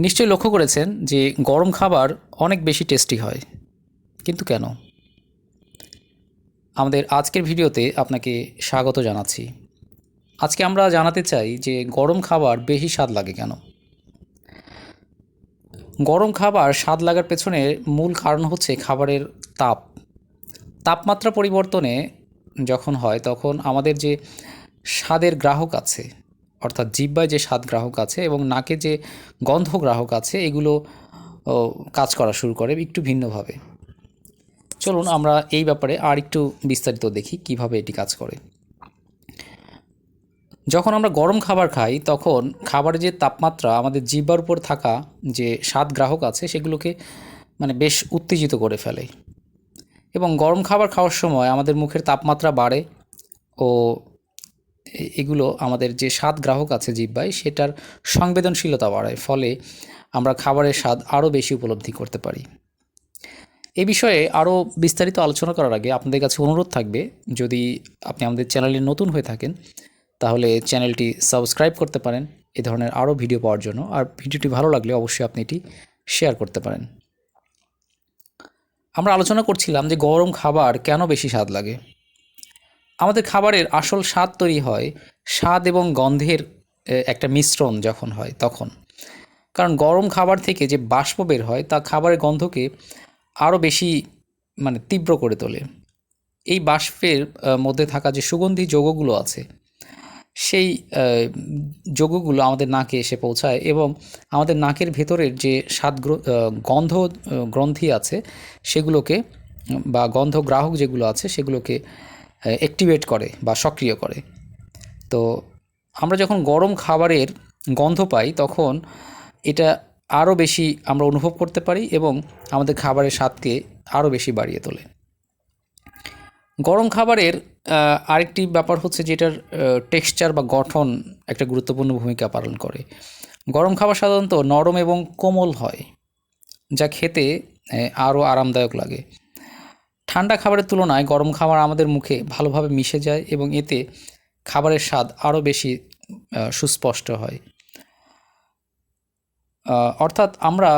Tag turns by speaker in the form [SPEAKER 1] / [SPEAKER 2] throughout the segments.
[SPEAKER 1] নিশ্চয়ই লক্ষ্য করেছেন যে গরম খাবার অনেক বেশি টেস্টি হয়। কিন্তু কেন? আমাদের আজকের ভিডিওতে আপনাকে স্বাগত জানাচ্ছি। আজকে আমরা জানাতে চাই যে গরম খাবার বেশি স্বাদ লাগে কেন? গরম খাবার স্বাদ লাগার পেছনে মূল কারণ হচ্ছে খাবারের তাপ। তাপমাত্রা পরিবর্তনে যখন হয় তখন আমাদের যে স্বাদের গ্রাহক আছে অর্থাৎ জিব্বায় যে স্বাদ গ্রাহক আছে এবং নাকে যে গন্ধ গ্রাহক আছে, এগুলো কাজ করা শুরু করে একটু ভিন্নভাবে। চলুন আমরা এই ব্যাপারে আর একটু বিস্তারিত দেখি কীভাবে এটি কাজ করে। যখন আমরা গরম খাবার খাই, তখন খাবারের যে তাপমাত্রা আমাদের জিব্বার উপর থাকা যে স্বাদ গ্রাহক আছে, সেগুলোকে মানে বেশ উত্তেজিত করে ফেলে। এবং গরম খাবার খাওয়ার সময় আমাদের মুখের তাপমাত্রা বাড়ে ও এগুলো আমাদের যে স্বাদ গ্রাহক আছে জিব্বায় সেটার সংবেদনশীলতা বাড়ায়, ফলে আমরা খাবারের স্বাদ আরও বেশি উপলব্ধি করতে পারি। এ বিষয়ে আরও বিস্তারিত আলোচনা করার আগে আপনাদের কাছে অনুরোধ থাকবে, যদি আপনি আমাদের চ্যানেলে নতুন হয়ে থাকেন, তাহলে চ্যানেলটি সাবস্ক্রাইব করতে পারেন, এ ধরনের আরও ভিডিও পাওয়ার জন্য, আর ভিডিওটি ভালো লাগলে অবশ্যই আপনি এটি শেয়ার করতে পারেন। আমরা আলোচনা করছিলাম যে গরম খাবার কেন বেশি স্বাদ লাগে। আমাদের খাবারের আসল স্বাদ তৈরি হয় স্বাদ এবং গন্ধের একটা মিশ্রণ যখন হয় তখন। কারণ গরম খাবার থেকে যে বাষ্প বের হয়, তা খাবারের গন্ধকে আরও বেশি মানে তীব্র করে তোলে। এই বাষ্পের মধ্যে থাকা যে সুগন্ধি যৌগগুলো আছে, সেই যৌগগুলো আমাদের নাকে এসে পৌঁছায় এবং আমাদের নাকের ভেতরের যে স্বাদ গন্ধ গ্রন্থি আছে, সেগুলোকে, বা গন্ধ গ্রাহক যেগুলো আছে, সেগুলোকে অ্যাক্টিভেট করে বা সক্রিয় করে। তো আমরা যখন গরম খাবারের গন্ধ পাই, তখন এটা আরও বেশি আমরা অনুভব করতে পারি এবং আমাদের খাবারের স্বাদকে আরও বেশি বাড়িয়ে তোলে। গরম খাবারের আরেকটি ব্যাপার হচ্ছে যেটার টেক্সচার বা গঠন একটা গুরুত্বপূর্ণ ভূমিকা পালন করে। গরম খাবার সাধারণত নরম এবং কোমল হয়, যা খেতে আরও আরামদায়ক লাগে। ঠান্ডা খাবারের তুলনায় গরম খাবার আমাদের মুখে ভালোভাবে মিশে যায় এবং এতে খাবারের স্বাদ আরও বেশি সুস্পষ্ট হয়। অর্থাৎ আমরা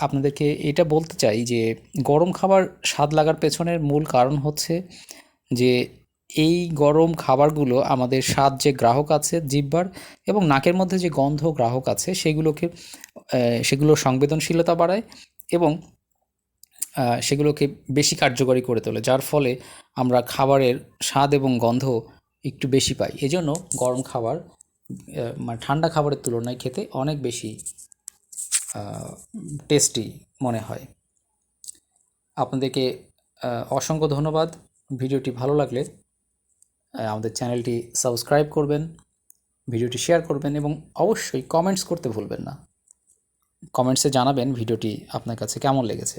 [SPEAKER 1] আপনাদেরকে এটা বলতে চাই যে গরম খাবার স্বাদ লাগার পেছনের মূল কারণ হচ্ছে যে এই গরম খাবারগুলো আমাদের স্বাদ যে গ্রাহক আছে জিহ্বার এবং নাকের মধ্যে যে গন্ধ গ্রাহক আছে সেগুলোকে সেগুলোর সংবেদনশীলতা বাড়ায় এবং সেগুলোকে বেশি কার্যকরী করে তোলে, যার ফলে আমরা খাবারের স্বাদ এবং গন্ধ একটু বেশি পাই। এজন্য গরম খাবার মানে ঠান্ডা খাবারের তুলনায় খেতে অনেক বেশি টেস্টি মনে হয়। আপনাদেরকে অসংখ্য ধন্যবাদ। ভিডিওটি ভালো লাগলে আমাদের চ্যানেলটি সাবস্ক্রাইব করবেন, ভিডিওটি শেয়ার করবেন এবং অবশ্যই কমেন্টস করতে ভুলবেন না। কমেন্টসে জানাবেন ভিডিওটি আপনার কাছে কেমন লেগেছে।